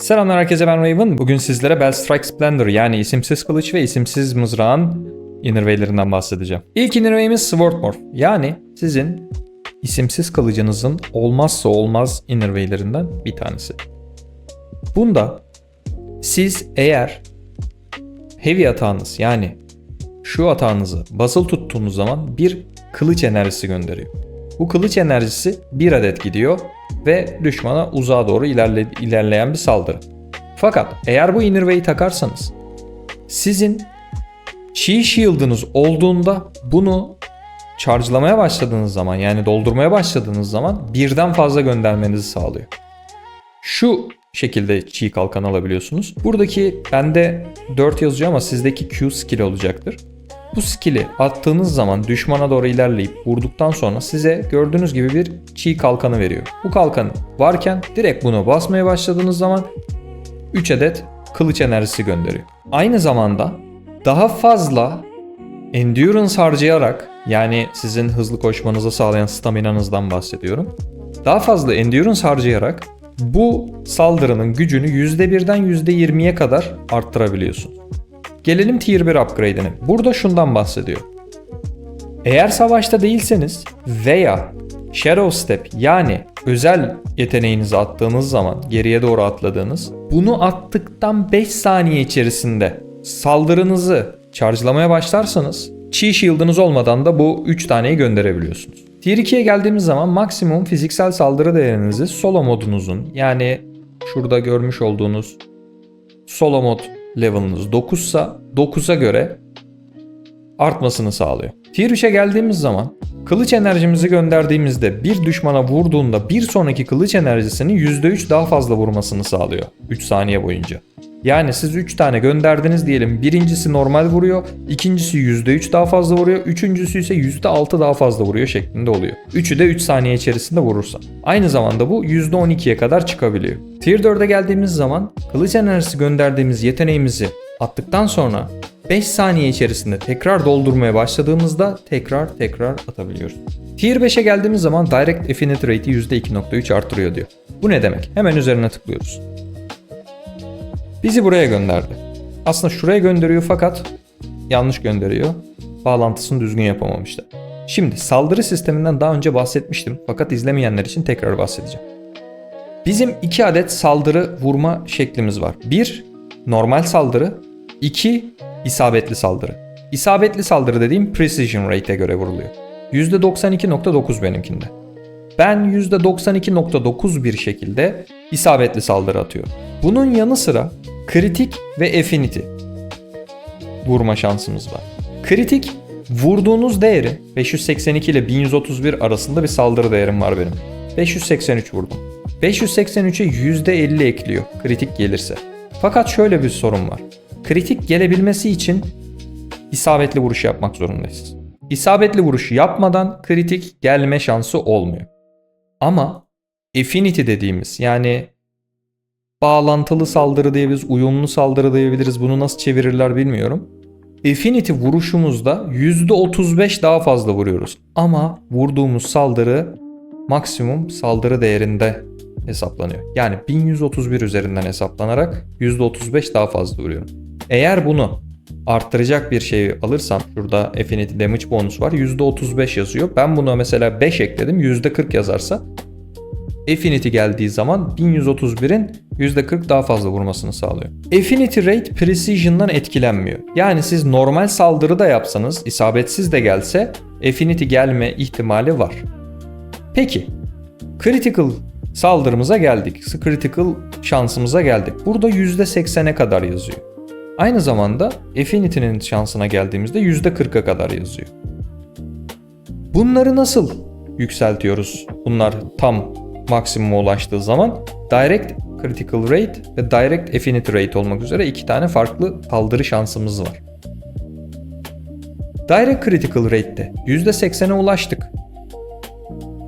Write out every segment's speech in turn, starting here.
Selamlar herkese ben Raven. Bugün sizlere Bell Strike Splendor yani isimsiz kılıç ve isimsiz mızrağın innerwaylerinden bahsedeceğim. İlk innerway'imiz Swordmorph yani sizin isimsiz kılıcınızın olmazsa olmaz innerwaylerinden bir tanesi. Bunda siz eğer heavy atağınız yani şu atağınızı basılı tuttuğunuz zaman bir kılıç enerjisi gönderiyor. Bu kılıç enerjisi bir adet gidiyor ve düşmana uzağa doğru ilerle, ilerleyen bir saldırı. Fakat eğer bu inner takarsanız sizin Chi Shield'ınız olduğunda bunu charge'lamaya başladığınız zaman yani doldurmaya başladığınız zaman birden fazla göndermenizi sağlıyor. Şu şekilde Chi kalkan alabiliyorsunuz. Buradaki bende 4 yazıyor ama sizdeki Q skill olacaktır. Bu skill'i attığınız zaman düşmana doğru ilerleyip vurduktan sonra size gördüğünüz gibi bir çiğ kalkanı veriyor. Bu kalkan varken direkt bunu basmaya başladığınız zaman 3 adet kılıç enerjisi gönderiyor. Aynı zamanda daha fazla endurance harcayarak yani sizin hızlı koşmanızı sağlayan staminanızdan bahsediyorum. Daha fazla endurance harcayarak bu saldırının gücünü %1'den %20'ye kadar arttırabiliyorsun. Gelelim Tier 1 upgrade'ine. Burada şundan bahsediyor. Eğer savaşta değilseniz veya Shadow Step yani özel yeteneğinizi attığınız zaman geriye doğru atladığınız bunu attıktan 5 saniye içerisinde saldırınızı charge'lamaya başlarsanız Chi Shield'ınız olmadan da bu 3 taneyi gönderebiliyorsunuz. Tier 2'ye geldiğimiz zaman maksimum fiziksel saldırı değerinizi solo modunuzun yani şurada görmüş olduğunuz solo mod level'ınız 9 ise 9'a göre artmasını sağlıyor. Tier 3'e geldiğimiz zaman kılıç enerjimizi gönderdiğimizde bir düşmana vurduğunda bir sonraki kılıç enerjisinin %3 daha fazla vurmasını sağlıyor 3 saniye boyunca. Yani siz 3 tane gönderdiniz diyelim. Birincisi normal vuruyor, ikincisi %3 daha fazla vuruyor, üçüncüsü ise %6 daha fazla vuruyor şeklinde oluyor. Üçü de 3 saniye içerisinde vurursa. Aynı zamanda bu %12'ye kadar çıkabiliyor. Tier 4'e geldiğimiz zaman kılıç enerjisi gönderdiğimiz yeteneğimizi attıktan sonra 5 saniye içerisinde tekrar doldurmaya başladığımızda tekrar tekrar atabiliyoruz. Tier 5'e geldiğimiz zaman Direct Affinity Rate'i %2.3 artırıyor diyor. Bu ne demek? Hemen üzerine tıklıyoruz. Bizi buraya gönderdi. Aslında şuraya gönderiyor fakat yanlış gönderiyor. Bağlantısını düzgün yapamamışlar. Şimdi saldırı sisteminden daha önce bahsetmiştim fakat izlemeyenler için tekrar bahsedeceğim. Bizim iki adet saldırı vurma şeklimiz var. Bir, normal saldırı. iki isabetli saldırı. İsabetli saldırı dediğim precision rate'e göre vuruluyor. %92.9 benimkinde. Ben %92.9 bir şekilde isabetli saldırı atıyorum. Bunun yanı sıra kritik ve affinity vurma şansımız var. Kritik vurduğunuz değeri 582 ile 1131 arasında bir saldırı değerim var benim. 583 vurdum. 583'e %50 ekliyor kritik gelirse. Fakat şöyle bir sorun var. Kritik gelebilmesi için isabetli vuruş yapmak zorundayız. İsabetli vuruş yapmadan kritik gelme şansı olmuyor. Ama affinity dediğimiz yani bağlantılı saldırı diyebiliriz, uyumlu saldırı diyebiliriz. Bunu nasıl çevirirler bilmiyorum. Affinity vuruşumuzda %35 daha fazla vuruyoruz. Ama vurduğumuz saldırı maksimum saldırı değerinde hesaplanıyor. Yani 1131 üzerinden hesaplanarak %35 daha fazla vuruyorum. Eğer bunu arttıracak bir şey alırsam şurada Affinity Damage bonus var %35 yazıyor. Ben buna mesela 5 ekledim %40 yazarsa Affinity geldiği zaman 1131'in %40 daha fazla vurmasını sağlıyor. Affinity Rate Precision'dan etkilenmiyor. Yani siz normal saldırı da yapsanız, isabetsiz de gelse Affinity gelme ihtimali var. Peki, Critical saldırımıza geldik. Critical şansımıza geldik. Burada %80'e kadar yazıyor. Aynı zamanda Affinity'nin şansına geldiğimizde %40'a kadar yazıyor. Bunları nasıl yükseltiyoruz? Bunlar tam maksimuma ulaştığı zaman Direct Critical Rate ve Direct Affinity Rate olmak üzere iki tane farklı saldırı şansımız var. Direct Critical Rate'de %80'e ulaştık.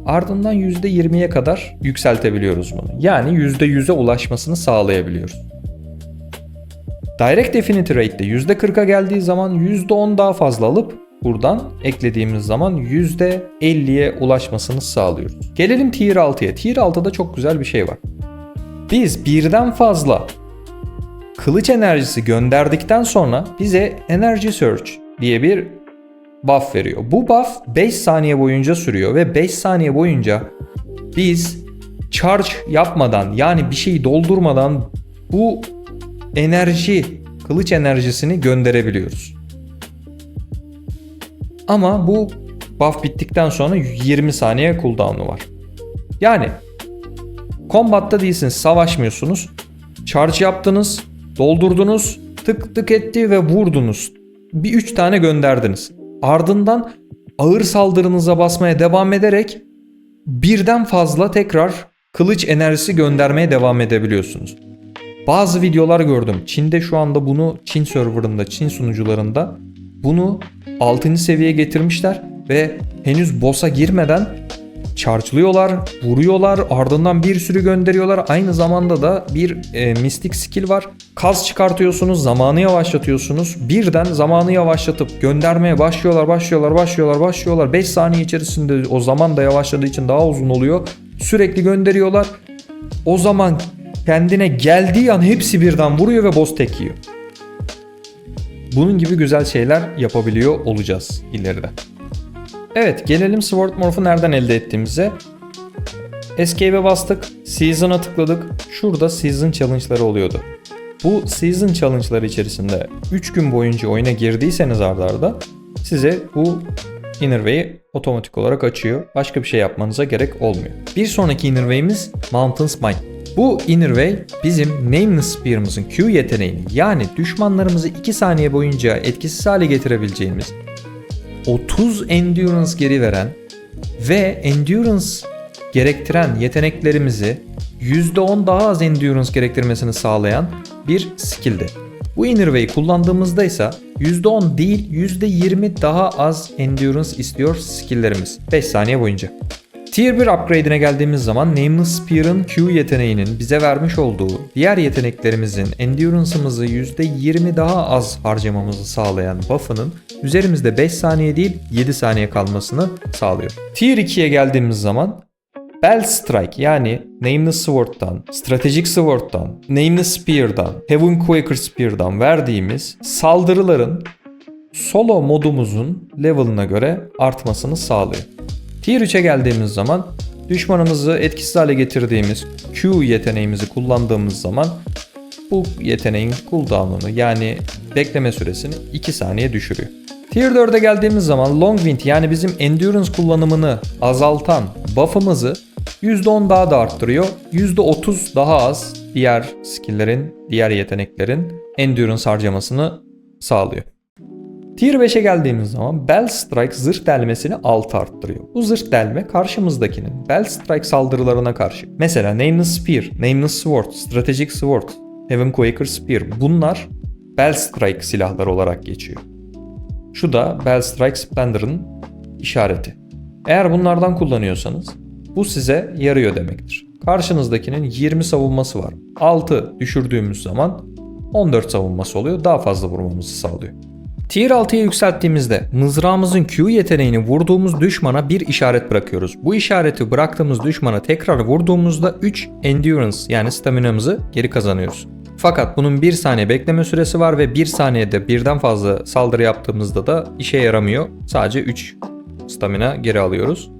Ardından %20'ye kadar yükseltebiliyoruz bunu. Yani %100'e ulaşmasını sağlayabiliyoruz. Direct Affinity Rate'de %40'a geldiği zaman %10 daha fazla alıp buradan eklediğimiz zaman %50'ye ulaşmasını sağlıyoruz. Gelelim Tier 6'ya. Tier 6'da çok güzel bir şey var. Biz birden fazla kılıç enerjisi gönderdikten sonra bize Energy Surge diye bir buff veriyor. Bu buff 5 saniye boyunca sürüyor ve 5 saniye boyunca biz charge yapmadan yani bir şeyi doldurmadan bu enerji, kılıç enerjisini gönderebiliyoruz. Ama bu buff bittikten sonra 20 saniye cooldown'u var. Yani kombatta değilsiniz, savaşmıyorsunuz. Charge yaptınız, doldurdunuz, tık tık etti ve vurdunuz. Bir 3 tane gönderdiniz. Ardından ağır saldırınıza basmaya devam ederek birden fazla tekrar kılıç enerjisi göndermeye devam edebiliyorsunuz. Bazı videolar gördüm. Çin'de şu anda bunu Çin serverında, Çin sunucularında bunu 6. seviyeye getirmişler ve henüz boss'a girmeden charge'lıyorlar, vuruyorlar, ardından bir sürü gönderiyorlar. Aynı zamanda da bir e, mistik skill var. Kaz çıkartıyorsunuz, zamanı yavaşlatıyorsunuz. Birden zamanı yavaşlatıp göndermeye başlıyorlar, başlıyorlar, başlıyorlar, başlıyorlar. 5 saniye içerisinde o zaman da yavaşladığı için daha uzun oluyor. Sürekli gönderiyorlar. O zaman kendine geldiği an hepsi birden vuruyor ve boss tek yiyor. Bunun gibi güzel şeyler yapabiliyor olacağız ileride. Evet gelelim Sword Morph'u nereden elde ettiğimize. Escape'e bastık. Season'a tıkladık. Şurada Season Challenge'ları oluyordu. Bu Season Challenge'ları içerisinde 3 gün boyunca oyuna girdiyseniz ardarda arda, size bu Inner Way'i otomatik olarak açıyor. Başka bir şey yapmanıza gerek olmuyor. Bir sonraki Inner Way'imiz Mountain Smite. Bu Inner Way bizim Nameless Spear'ımızın Q yeteneğini yani düşmanlarımızı 2 saniye boyunca etkisiz hale getirebileceğimiz 30 endurance geri veren ve endurance gerektiren yeteneklerimizi %10 daha az endurance gerektirmesini sağlayan bir skill'di. Bu Inner Way kullandığımızda ise %10 değil %20 daha az endurance istiyor skill'lerimiz 5 saniye boyunca. Tier 1 upgrade'ine geldiğimiz zaman Nameless Spear'ın Q yeteneğinin bize vermiş olduğu diğer yeteneklerimizin endurance'ımızı %20 daha az harcamamızı sağlayan buff'ının üzerimizde 5 saniye değil 7 saniye kalmasını sağlıyor. Tier 2'ye geldiğimiz zaman Bell Strike yani Nameless Sword'dan, Strategic Sword'dan, Nameless Spear'dan, Heaven Quaker Spear'dan verdiğimiz saldırıların solo modumuzun level'ına göre artmasını sağlıyor. Tier 3'e geldiğimiz zaman düşmanımızı etkisiz hale getirdiğimiz Q yeteneğimizi kullandığımız zaman bu yeteneğin cooldown'unu yani bekleme süresini 2 saniye düşürüyor. Tier 4'e geldiğimiz zaman Long Wind yani bizim endurance kullanımını azaltan buff'ımızı %10 daha da arttırıyor. %30 daha az diğer skill'lerin, diğer yeteneklerin endurance harcamasını sağlıyor. Tier 5'e geldiğimiz zaman Bell Strike zırh delmesini 6 arttırıyor. Bu zırh delme karşımızdakinin Bell Strike saldırılarına karşı. Mesela Nameless Spear, Nameless Sword, Strategic Sword, Heaven Quaker Spear bunlar Bell Strike silahları olarak geçiyor. Şu da Bell Strike Splendor'ın işareti. Eğer bunlardan kullanıyorsanız bu size yarıyor demektir. Karşınızdakinin 20 savunması var. 6 düşürdüğümüz zaman 14 savunması oluyor. Daha fazla vurmamızı sağlıyor. Tier 6'ya yükselttiğimizde mızrağımızın Q yeteneğini vurduğumuz düşmana bir işaret bırakıyoruz. Bu işareti bıraktığımız düşmana tekrar vurduğumuzda 3 endurance yani staminamızı geri kazanıyoruz. Fakat bunun 1 saniye bekleme süresi var ve 1 saniyede birden fazla saldırı yaptığımızda da işe yaramıyor. Sadece 3 stamina geri alıyoruz.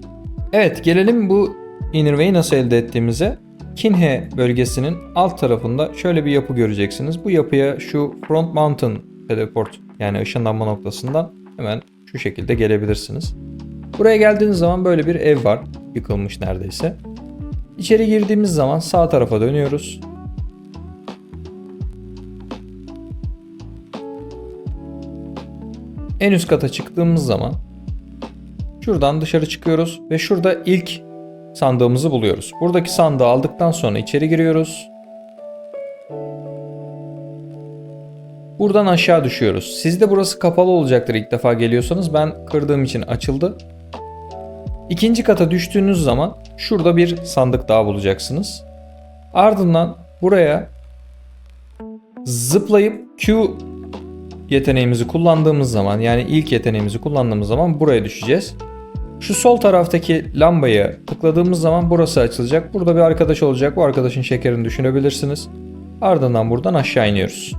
Evet gelelim bu Inner Way'i nasıl elde ettiğimize. Kinhe bölgesinin alt tarafında şöyle bir yapı göreceksiniz. Bu yapıya şu Front Mountain Teleport yani ışınlanma noktasından hemen şu şekilde gelebilirsiniz. Buraya geldiğiniz zaman böyle bir ev var. Yıkılmış neredeyse. İçeri girdiğimiz zaman sağ tarafa dönüyoruz. En üst kata çıktığımız zaman şuradan dışarı çıkıyoruz ve şurada ilk sandığımızı buluyoruz. Buradaki sandığı aldıktan sonra içeri giriyoruz. Buradan aşağı düşüyoruz. Sizde burası kapalı olacaktır ilk defa geliyorsanız. Ben kırdığım için açıldı. İkinci kata düştüğünüz zaman şurada bir sandık daha bulacaksınız. Ardından buraya zıplayıp Q yeteneğimizi kullandığımız zaman yani ilk yeteneğimizi kullandığımız zaman buraya düşeceğiz. Şu sol taraftaki lambayı tıkladığımız zaman burası açılacak. Burada bir arkadaş olacak. Bu arkadaşın şekerini düşürebilirsiniz. Ardından buradan aşağı iniyoruz.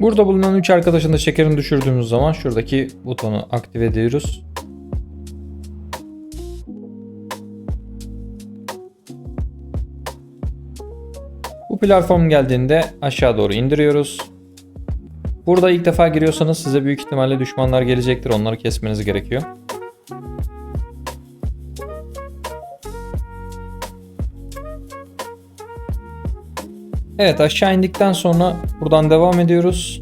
Burada bulunan 3 arkadaşın da şekerini düşürdüğümüz zaman şuradaki butonu aktive ediyoruz. Bu platform geldiğinde aşağı doğru indiriyoruz. Burada ilk defa giriyorsanız size büyük ihtimalle düşmanlar gelecektir. Onları kesmeniz gerekiyor. Evet aşağı indikten sonra buradan devam ediyoruz.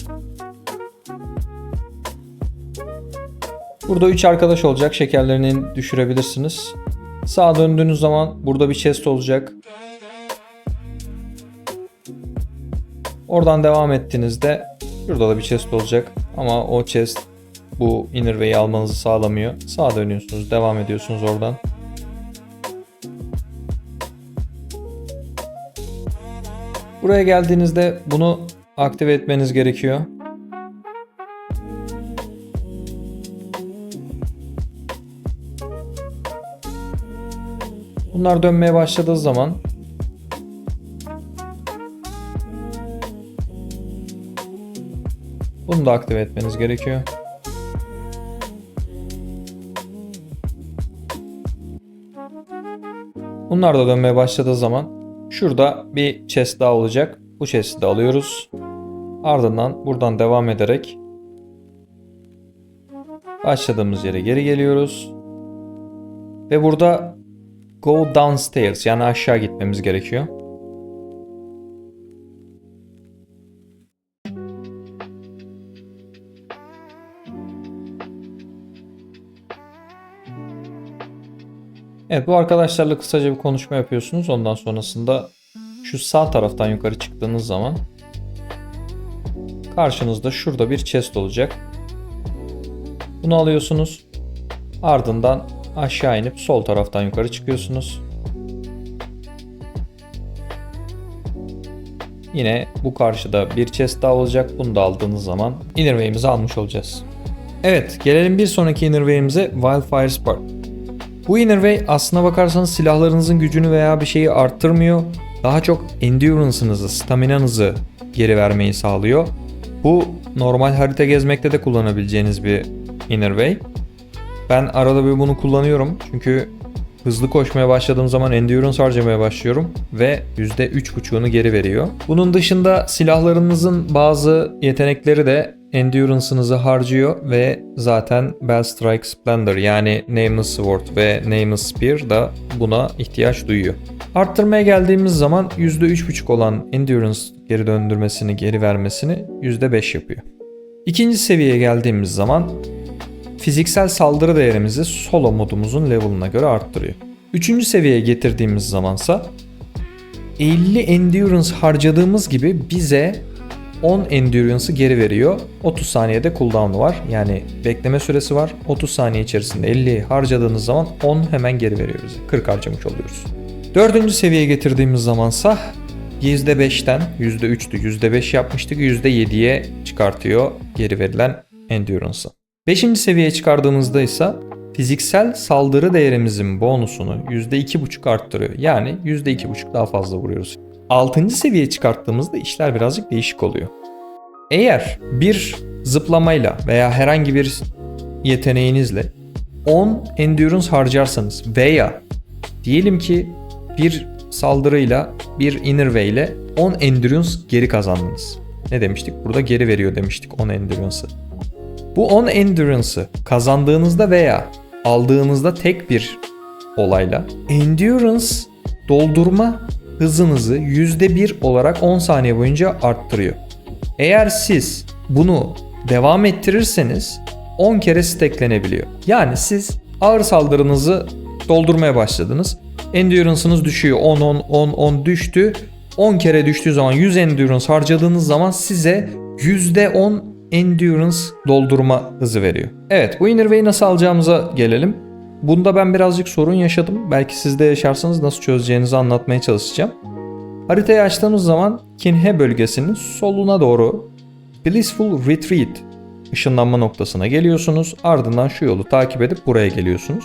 Burada 3 arkadaş olacak. Şekerlerini düşürebilirsiniz. Sağa döndüğünüz zaman burada bir chest olacak. Oradan devam ettiğinizde şurada da bir chest olacak. Ama o chest bu inner way'i almanızı sağlamıyor. Sağa dönüyorsunuz, devam ediyorsunuz oradan. Buraya geldiğinizde bunu aktive etmeniz gerekiyor. Bunlar dönmeye başladığı zaman bunu da aktive etmeniz gerekiyor. Bunlar da dönmeye başladığı zaman şurada bir chest daha olacak. Bu chest'i de alıyoruz. Ardından buradan devam ederek başladığımız yere geri geliyoruz. Ve burada go downstairs yani aşağı gitmemiz gerekiyor. Evet bu arkadaşlarla kısaca bir konuşma yapıyorsunuz. Ondan sonrasında şu sağ taraftan yukarı çıktığınız zaman karşınızda şurada bir chest olacak. Bunu alıyorsunuz. Ardından aşağı inip sol taraftan yukarı çıkıyorsunuz. Yine bu karşıda bir chest daha olacak. Bunu da aldığınız zaman inner way'imizi almış olacağız. Evet gelelim bir sonraki inner way'imize Wildfire Spark. Bu inner way aslına bakarsanız silahlarınızın gücünü veya bir şeyi arttırmıyor. Daha çok endurance'ınızı, staminanızı geri vermeyi sağlıyor. Bu normal harita gezmekte de kullanabileceğiniz bir inner way. Ben arada bir bunu kullanıyorum çünkü hızlı koşmaya başladığım zaman endurance harcamaya başlıyorum ve %3.5'unu geri veriyor. Bunun dışında silahlarınızın bazı yetenekleri de endurance'ınızı harcıyor ve zaten Bellstrike Splendor yani Nameless Sword ve Nameless Spear da buna ihtiyaç duyuyor. Arttırmaya geldiğimiz zaman %3.5 olan endurance geri döndürmesini, geri vermesini %5 yapıyor. İkinci seviyeye geldiğimiz zaman fiziksel saldırı değerimizi solo modumuzun level'ına göre arttırıyor. Üçüncü seviyeye getirdiğimiz zamansa 50 endurance harcadığımız gibi bize 10 endurance'ı geri veriyor. 30 saniyede cooldown'u var. Yani bekleme süresi var. 30 saniye içerisinde 50 harcadığınız zaman 10 hemen geri veriyor bize. 40 harcamış oluyoruz. Dördüncü seviyeye getirdiğimiz zamansa %5'ten %3'tü %5 yapmıştık %7'ye çıkartıyor geri verilen endurance'ı. Beşinci seviyeye çıkardığımızda ise fiziksel saldırı değerimizin bonusunu %2.5 arttırıyor. Yani %2.5 daha fazla vuruyoruz. 6. seviyeye çıkarttığımızda işler birazcık değişik oluyor. Eğer bir zıplamayla veya herhangi bir yeteneğinizle 10 endurance harcarsanız veya diyelim ki bir saldırıyla bir inner way ile 10 endurance geri kazandınız. Ne demiştik? Burada geri veriyor demiştik 10 endurance'ı. Bu 10 endurance'ı kazandığınızda veya aldığınızda tek bir olayla endurance doldurma hızınızı %1 olarak 10 saniye boyunca arttırıyor. Eğer siz bunu devam ettirirseniz 10 kere stacklenebiliyor. Yani siz ağır saldırınızı doldurmaya başladınız. Endurance'ınız düşüyor. 10 10 10 10 düştü. 10 kere düştüğü zaman 100 endurance harcadığınız zaman size %10 endurance doldurma hızı veriyor. Evet bu Innerway'i nasıl alacağımıza gelelim. Bunda ben birazcık sorun yaşadım. Belki siz de yaşarsanız nasıl çözeceğinizi anlatmaya çalışacağım. Haritayı açtığımız zaman Kinhe bölgesinin soluna doğru Blissful Retreat ışınlanma noktasına geliyorsunuz. Ardından şu yolu takip edip buraya geliyorsunuz.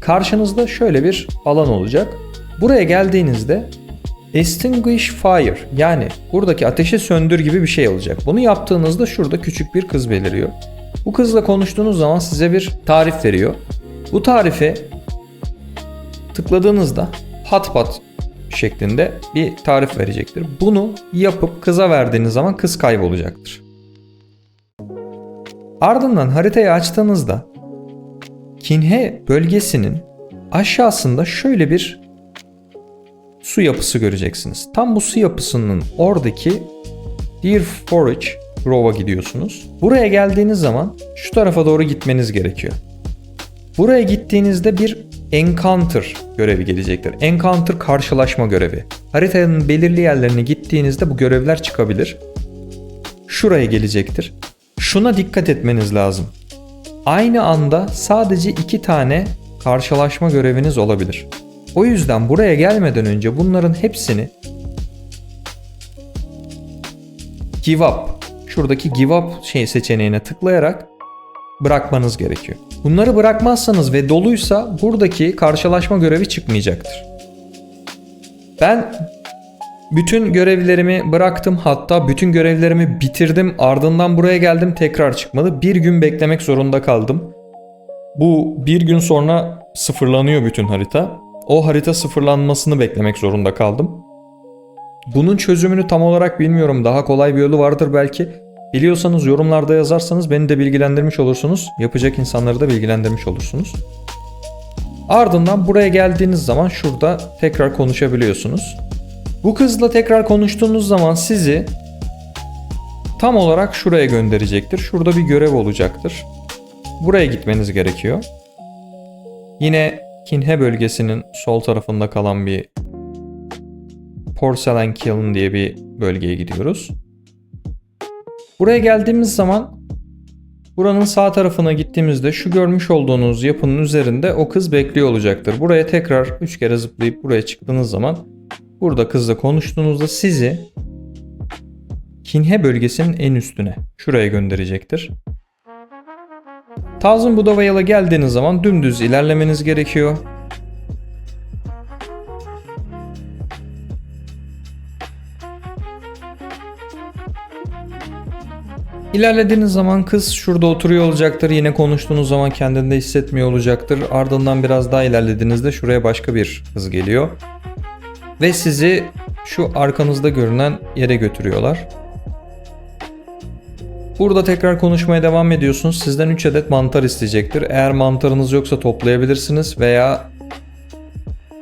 Karşınızda şöyle bir alan olacak. Buraya geldiğinizde Extinguish Fire yani buradaki ateşi söndür gibi bir şey olacak. Bunu yaptığınızda şurada küçük bir kız beliriyor. Bu kızla konuştuğunuz zaman size bir tarif veriyor. Bu tarife tıkladığınızda hat pat şeklinde bir tarif verecektir. Bunu yapıp kıza verdiğiniz zaman kız kaybolacaktır. Ardından haritayı açtığınızda Kinhe bölgesinin aşağısında şöyle bir su yapısı göreceksiniz. Tam bu su yapısının oradaki Deer Forage Grove'a gidiyorsunuz. Buraya geldiğiniz zaman şu tarafa doğru gitmeniz gerekiyor. Buraya gittiğinizde bir Encounter görevi gelecektir. Encounter karşılaşma görevi. Haritanın belirli yerlerine gittiğinizde bu görevler çıkabilir. Şuraya gelecektir. Şuna dikkat etmeniz lazım. Aynı anda sadece iki tane karşılaşma göreviniz olabilir. O yüzden buraya gelmeden önce bunların hepsini give up şuradaki give up şey seçeneğine tıklayarak bırakmanız gerekiyor. Bunları bırakmazsanız ve doluysa buradaki karşılaşma görevi çıkmayacaktır. Ben bütün görevlerimi bıraktım hatta bütün görevlerimi bitirdim ardından buraya geldim tekrar çıkmadı. Bir gün beklemek zorunda kaldım. Bu bir gün sonra sıfırlanıyor bütün harita. O harita sıfırlanmasını beklemek zorunda kaldım. Bunun çözümünü tam olarak bilmiyorum. Daha kolay bir yolu vardır belki. Biliyorsanız yorumlarda yazarsanız beni de bilgilendirmiş olursunuz. Yapacak insanları da bilgilendirmiş olursunuz. Ardından buraya geldiğiniz zaman şurada tekrar konuşabiliyorsunuz. Bu kızla tekrar konuştuğunuz zaman sizi tam olarak şuraya gönderecektir. Şurada bir görev olacaktır. Buraya gitmeniz gerekiyor. Yine Kinhe bölgesinin sol tarafında kalan bir Porcelain Kiln diye bir bölgeye gidiyoruz. Buraya geldiğimiz zaman buranın sağ tarafına gittiğimizde şu görmüş olduğunuz yapının üzerinde o kız bekliyor olacaktır. Buraya tekrar 3 kere zıplayıp buraya çıktığınız zaman burada kızla konuştuğunuzda sizi Kinhe bölgesinin en üstüne şuraya gönderecektir. Thousand Budavayal'a geldiğiniz zaman dümdüz ilerlemeniz gerekiyor. İlerlediğiniz zaman kız şurada oturuyor olacaktır. Yine konuştuğunuz zaman kendinde hissetmiyor olacaktır. Ardından biraz daha ilerlediğinizde şuraya başka bir kız geliyor. Ve sizi şu arkanızda görünen yere götürüyorlar. Burada tekrar konuşmaya devam ediyorsunuz. Sizden 3 adet mantar isteyecektir. Eğer mantarınız yoksa toplayabilirsiniz veya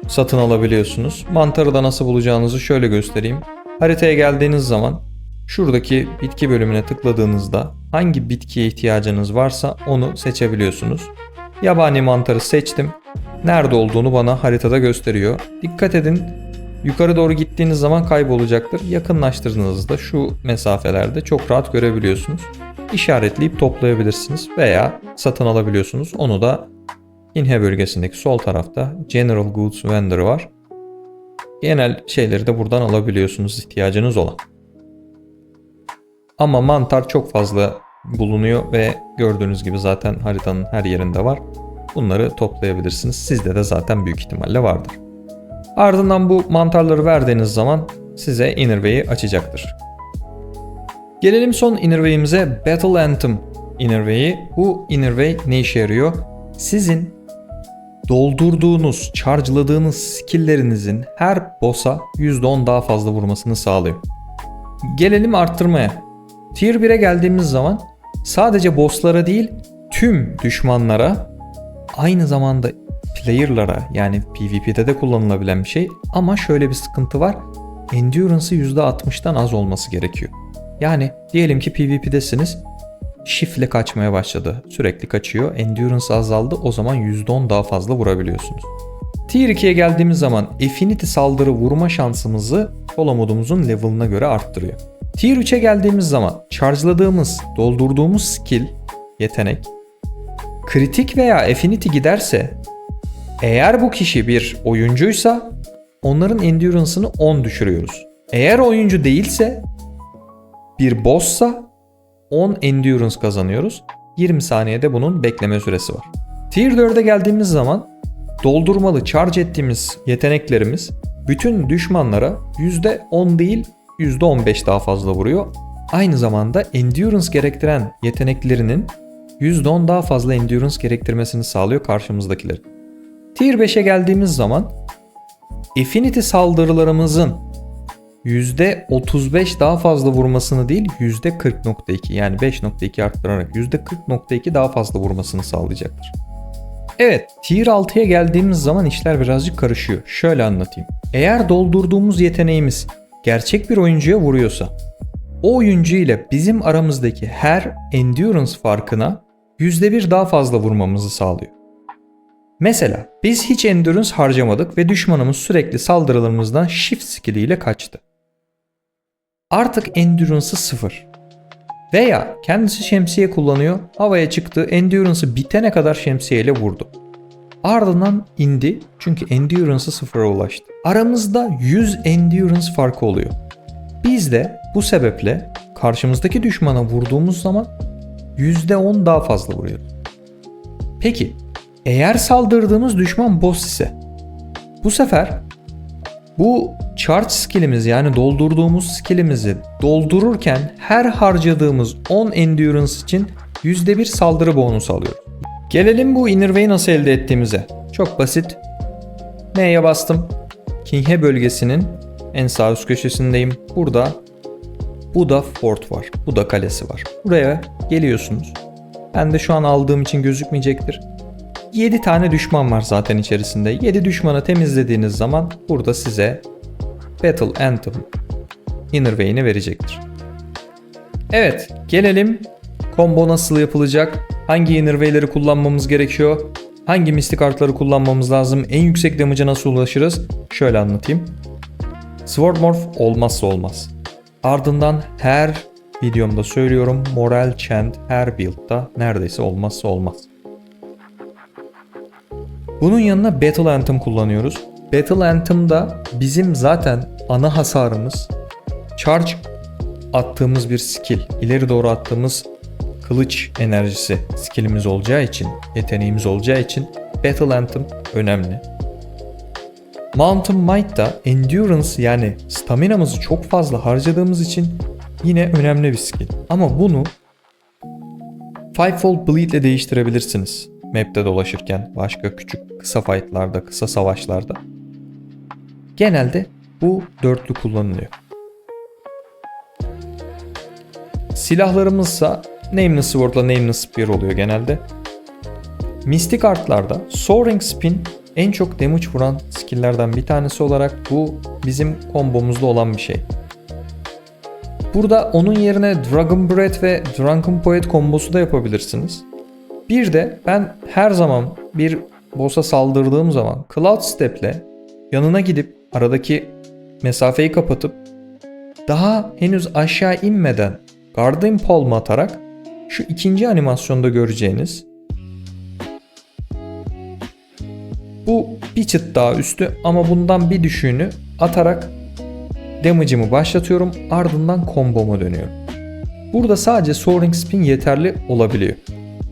satın alabiliyorsunuz. Mantarı da nasıl bulacağınızı şöyle göstereyim. Haritaya geldiğiniz zaman şuradaki bitki bölümüne tıkladığınızda hangi bitkiye ihtiyacınız varsa onu seçebiliyorsunuz. Yabani mantarı seçtim. Nerede olduğunu bana haritada gösteriyor. Dikkat edin Yukarı doğru gittiğiniz zaman kaybolacaktır. Yakınlaştırdığınızda şu mesafelerde çok rahat görebiliyorsunuz. İşaretleyip toplayabilirsiniz veya satın alabiliyorsunuz. Onu da Inhe bölgesindeki sol tarafta General Goods Vendor var. Genel şeyleri de buradan alabiliyorsunuz ihtiyacınız olan. Ama mantar çok fazla bulunuyor ve gördüğünüz gibi zaten haritanın her yerinde var. Bunları toplayabilirsiniz. Sizde de zaten büyük ihtimalle vardır. Ardından bu mantarları verdiğiniz zaman size Innerway'i açacaktır. Gelelim son Innerway'imize Battle Anthem Innerway'i. Bu Innerway ne işe yarıyor? Sizin doldurduğunuz, charge'ladığınız skill'lerinizin her boss'a %10 daha fazla vurmasını sağlıyor. Gelelim arttırmaya. Tier 1'e geldiğimiz zaman sadece boss'lara değil tüm düşmanlara aynı zamanda player'lara yani PvP'de de kullanılabilen bir şey ama şöyle bir sıkıntı var. Endurance'ı %60'dan az olması gerekiyor. Yani diyelim ki PvP'desiniz. Shift'le kaçmaya başladı. Sürekli kaçıyor. Endurance azaldı. O zaman %10 daha fazla vurabiliyorsunuz. Tier 2'ye geldiğimiz zaman Affinity saldırı vurma şansımızı solo modumuzun level'ına göre arttırıyor. Tier 3'e geldiğimiz zaman charge'ladığımız, doldurduğumuz skill, yetenek, kritik veya Affinity giderse eğer bu kişi bir oyuncuysa onların endurance'ını 10 düşürüyoruz. Eğer oyuncu değilse bir boss'sa 10 endurance kazanıyoruz. 20 saniyede bunun bekleme süresi var. Tier 4'e geldiğimiz zaman doldurmalı charge ettiğimiz yeteneklerimiz bütün düşmanlara %10 değil %15 daha fazla vuruyor. Aynı zamanda endurance gerektiren yeteneklerinin %10 daha fazla endurance gerektirmesini sağlıyor karşımızdakiler. Tier 5'e geldiğimiz zaman Affinity saldırılarımızın %35 daha fazla vurmasını değil %40.2 yani 5.2 arttırarak %40.2 daha fazla vurmasını sağlayacaktır. Evet, Tier 6'ya geldiğimiz zaman işler birazcık karışıyor. Şöyle anlatayım. Eğer doldurduğumuz yeteneğimiz gerçek bir oyuncuya vuruyorsa, o oyuncu ile bizim aramızdaki her endurance farkına %1 daha fazla vurmamızı sağlıyor. Mesela biz hiç endurance harcamadık ve düşmanımız sürekli saldırılarımızdan shift skill ile kaçtı. Artık endurance'ı sıfır. Veya kendisi şemsiye kullanıyor, havaya çıktı, endurance'ı bitene kadar şemsiyeyle vurdu. Ardından indi çünkü endurance'ı sıfıra ulaştı. Aramızda 100 endurance farkı oluyor. Biz de bu sebeple karşımızdaki düşmana vurduğumuz zaman %10 daha fazla vuruyoruz. Peki eğer saldırdığımız düşman boss ise bu sefer bu charge skillimiz yani doldurduğumuz skillimizi doldururken her harcadığımız 10 endurance için %1 saldırı bonusu alıyoruz. Gelelim bu inner Way'i nasıl elde ettiğimize. Çok basit. M'ye bastım. Kinghe bölgesinin en sağ üst köşesindeyim. Burada Buda Fort var. Buda Kalesi var. Buraya geliyorsunuz. Ben de şu an aldığım için gözükmeyecektir. 7 tane düşman var zaten içerisinde. 7 düşmanı temizlediğiniz zaman burada size Battle Anthem Inner Vein'i verecektir. Evet, gelelim combo nasıl yapılacak? Hangi Inner Vein'leri kullanmamız gerekiyor? Hangi mistik kartları kullanmamız lazım? En yüksek damage'a nasıl ulaşırız? Şöyle anlatayım. Sword Morph olmazsa olmaz. Ardından her videomda söylüyorum Moral Chant her build'da neredeyse olmazsa olmaz. Bunun yanına Battle Anthem kullanıyoruz. Battle Anthem'da bizim zaten ana hasarımız charge attığımız bir skill, ileri doğru attığımız kılıç enerjisi skillimiz olacağı için, yeteneğimiz olacağı için Battle Anthem önemli. Mountain Might da endurance yani staminamızı çok fazla harcadığımız için yine önemli bir skill. Ama bunu Fivefold Bleed ile değiştirebilirsiniz. Map'te dolaşırken başka küçük kısa fightlarda, kısa savaşlarda. Genelde bu dörtlü kullanılıyor. Silahlarımızsa Nameless Sword'la Nameless Spear oluyor genelde. Mistik artlarda Soaring Spin en çok damage vuran skill'lerden bir tanesi olarak bu bizim kombomuzda olan bir şey. Burada onun yerine Dragon Breath ve Drunken Poet kombosu da yapabilirsiniz. Bir de ben her zaman bir boss'a saldırdığım zaman Cloud Step'le yanına gidip aradaki mesafeyi kapatıp daha henüz aşağı inmeden Guardian Palm atarak şu ikinci animasyonda göreceğiniz bu bir çıt daha üstü ama bundan bir düşüğünü atarak damage'ımı başlatıyorum ardından komboma dönüyorum. Burada sadece Soaring Spin yeterli olabiliyor.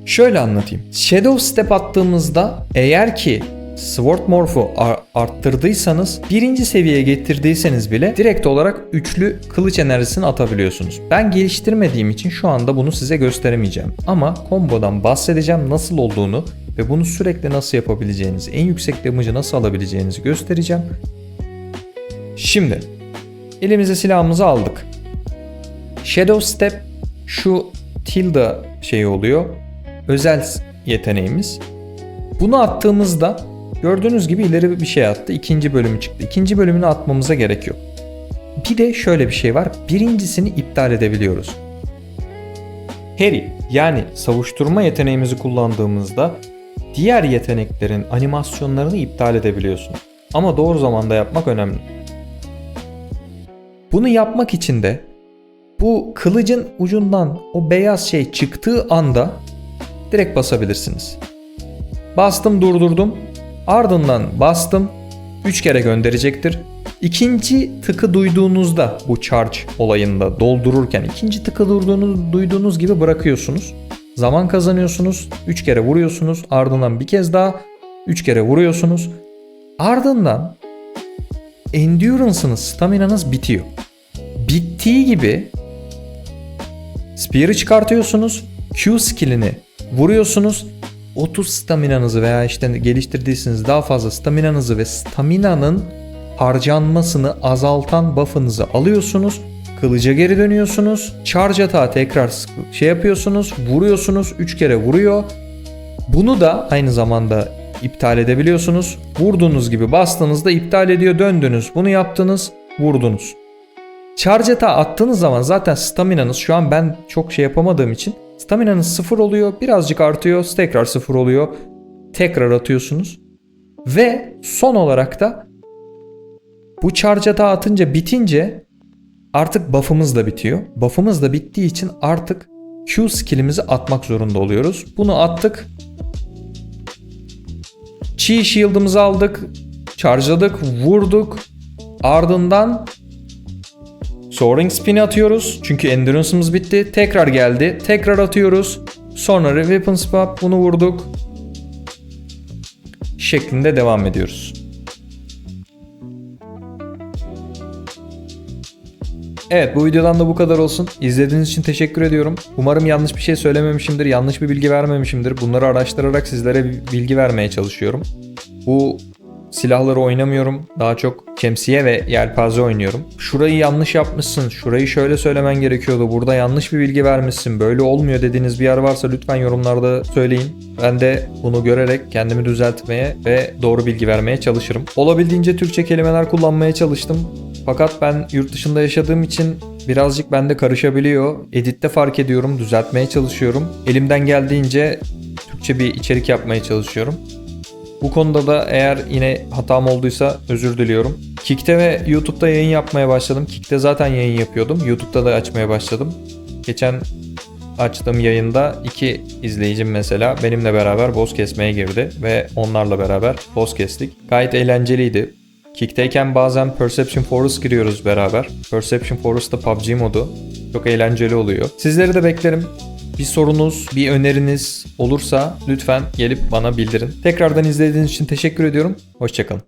Şöyle anlatayım. Shadow Step attığımızda eğer ki Sword Morph'u arttırdıysanız birinci seviyeye getirdiyseniz bile direkt olarak üçlü kılıç enerjisini atabiliyorsunuz. Ben geliştirmediğim için şu anda bunu size gösteremeyeceğim. Ama kombodan bahsedeceğim nasıl olduğunu ve bunu sürekli nasıl yapabileceğinizi, en yüksek damage'ı nasıl alabileceğinizi göstereceğim. Şimdi elimize silahımızı aldık. Shadow Step şu tilde şeyi oluyor. Özel yeteneğimiz. Bunu attığımızda Gördüğünüz gibi ileri bir şey attı. İkinci bölümü çıktı. İkinci bölümünü atmamıza gerek yok. Bir de şöyle bir şey var. Birincisini iptal edebiliyoruz. Harry yani savuşturma yeteneğimizi kullandığımızda diğer yeteneklerin animasyonlarını iptal edebiliyorsun. Ama doğru zamanda yapmak önemli. Bunu yapmak için de bu kılıcın ucundan o beyaz şey çıktığı anda direkt basabilirsiniz. Bastım durdurdum. Ardından bastım. 3 kere gönderecektir. İkinci tıkı duyduğunuzda bu charge olayında doldururken ikinci tıkı duyduğunuz, duyduğunuz gibi bırakıyorsunuz. Zaman kazanıyorsunuz. 3 kere vuruyorsunuz. Ardından bir kez daha 3 kere vuruyorsunuz. Ardından endurance'ınız, staminanız bitiyor. Bittiği gibi Spear'ı çıkartıyorsunuz. Q skillini vuruyorsunuz. 30 staminanızı veya işte geliştirdiyseniz daha fazla staminanızı ve staminanın harcanmasını azaltan buff'ınızı alıyorsunuz. Kılıca geri dönüyorsunuz. Charge atağı tekrar şey yapıyorsunuz. Vuruyorsunuz. 3 kere vuruyor. Bunu da aynı zamanda iptal edebiliyorsunuz. Vurduğunuz gibi bastığınızda iptal ediyor. Döndünüz. Bunu yaptınız. Vurdunuz. Charge atağı attığınız zaman zaten staminanız şu an ben çok şey yapamadığım için staminanız sıfır oluyor. Birazcık artıyor. Tekrar sıfır oluyor. Tekrar atıyorsunuz. Ve son olarak da bu charge atağı atınca bitince artık buff'ımız da bitiyor. Buff'ımız da bittiği için artık Q skillimizi atmak zorunda oluyoruz. Bunu attık. Chi shield'ımızı aldık. Charge'ladık. Vurduk. Ardından Soaring spin atıyoruz. Çünkü endurance'ımız bitti. Tekrar geldi. Tekrar atıyoruz. Sonra weapon swap bunu vurduk. Şeklinde devam ediyoruz. Evet bu videodan da bu kadar olsun. İzlediğiniz için teşekkür ediyorum. Umarım yanlış bir şey söylememişimdir, yanlış bir bilgi vermemişimdir. Bunları araştırarak sizlere bilgi vermeye çalışıyorum. Bu silahları oynamıyorum. Daha çok şemsiye ve yelpaze oynuyorum. Şurayı yanlış yapmışsın, şurayı şöyle söylemen gerekiyordu, burada yanlış bir bilgi vermişsin, böyle olmuyor dediğiniz bir yer varsa lütfen yorumlarda söyleyin. Ben de bunu görerek kendimi düzeltmeye ve doğru bilgi vermeye çalışırım. Olabildiğince Türkçe kelimeler kullanmaya çalıştım. Fakat ben yurt dışında yaşadığım için birazcık bende karışabiliyor. Editte fark ediyorum, düzeltmeye çalışıyorum. Elimden geldiğince Türkçe bir içerik yapmaya çalışıyorum. Bu konuda da eğer yine hatam olduysa özür diliyorum. Kick'te ve YouTube'da yayın yapmaya başladım. Kick'te zaten yayın yapıyordum. YouTube'da da açmaya başladım. Geçen açtığım yayında iki izleyicim mesela benimle beraber boss kesmeye girdi ve onlarla beraber boss kestik. Gayet eğlenceliydi. Kick'teyken bazen Perception Forest giriyoruz beraber. Perception Forest da PUBG modu. Çok eğlenceli oluyor. Sizleri de beklerim. Bir sorunuz, bir öneriniz olursa lütfen gelip bana bildirin. Tekrardan izlediğiniz için teşekkür ediyorum. Hoşçakalın.